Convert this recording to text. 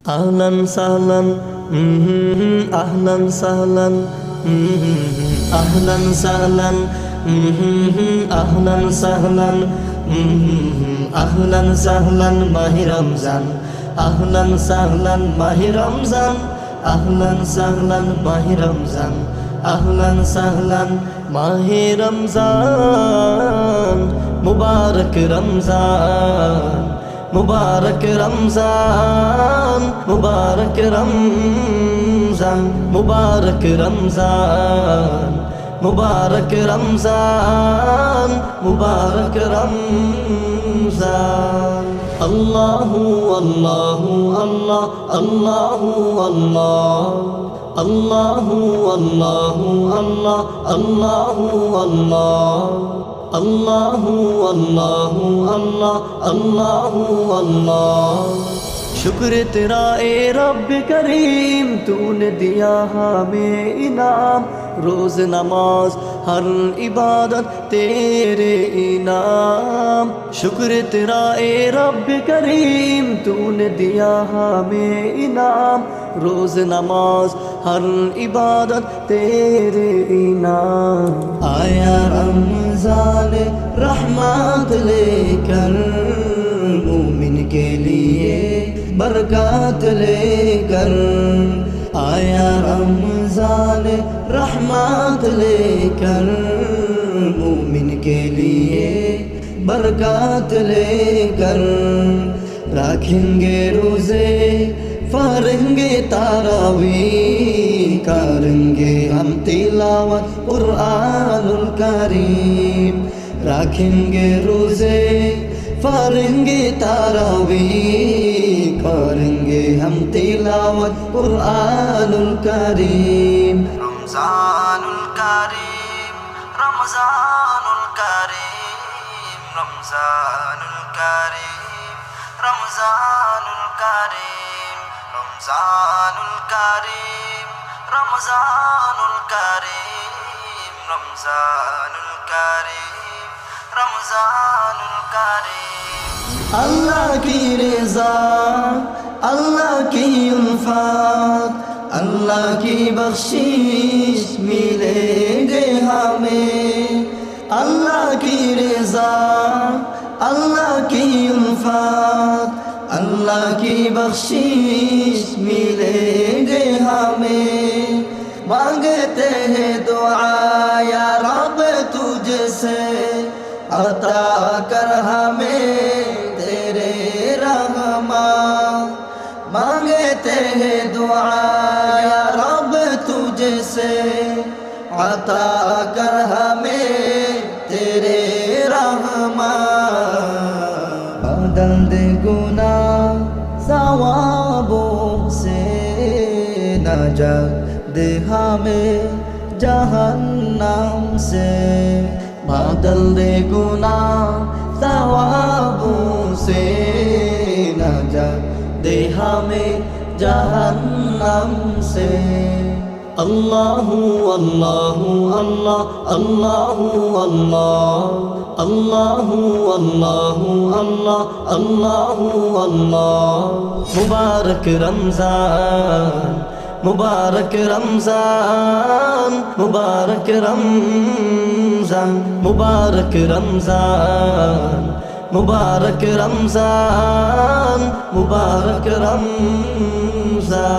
আহলান সাহলান আহলান সাহলান আহলান সাহলান আহলান সাহলান আহলান সাহলান, মাহি রমজান, আহলান সাহলান, মাহি রমজান, আহলান সাহলান, মাহি রমজান, আহলান সাহলান, মাহি রমজান, মুবারক রমজান। মুবারক রমজান মুবারক রমজান মুবারক রমজান মুবারক রমজান মুবারক রমজান। আল্লাহু আল্লাহু, আল্লাহ আল্লাহু আল্লাহ। আল্লাহু আল্লাহু, আল্লাহ আল্লাহু, আল্লাহ। अल्लाहु अल्लाहु अल्लाह अल्लाहु अल्लाह शुक्र तेरा ए रब करीम तूने दिया हमें इनाम रोज नमाज हर इबादत तेरे इनाम शुक्र तेरा ए रब करीम तूने दिया हमें इनाम रोज नमाज हर इबादत तेरे इनाम बरकत लेकर आया रमज़ान रहमत लेकर। मोमिन के लिए बरकत लेकर रखेंगे रोज़े, फरेंगे तारावी, करेंगे हम तिलावत कुरानुल करीम। रखेंगे रोज़े, फरेंगे तारावी करेंगे हम तिलावत कुरानुल करीम रमजानुल करीम रमजानुल करीम रमजानुल करीम रमजानुल करीम रमजानुल करीम रमजानुल करीम रमजानुल करीम রমজানুল কারীম। আল্লাহ কি রেজা, আল্লাহ কি উলফাত আল্লাহ কি বখশিশ মিলে গে হামে। আল্লাহ কি রেজা, আল্লাহ কি উলফাত আল্লাহ কি বখশিশ মিলে গে হামে। মাঙ্গতে হে দোয়া अता कर हमें तेरे रहमा। मांगते हैं दुआ, या रब तुझसे। अता कर हमें तेरे रहमा। बदल दे गुना सवाबों से नज़र दे हमें जहन्नम से। बदल दे गुना सवाबों से नजर दे हमें जहन्नम से अल्लाहु अल्लाहु अल्लाह अल्लाहु अल्लाह अल्लाहु अल्लाहु अल्लाह अल्लाहु अल्लाह मुबारक रमजान মুবারক রমজান মুবারক রমজান মুবারক রমজান মুবারক রমজান মুবারক রমজান।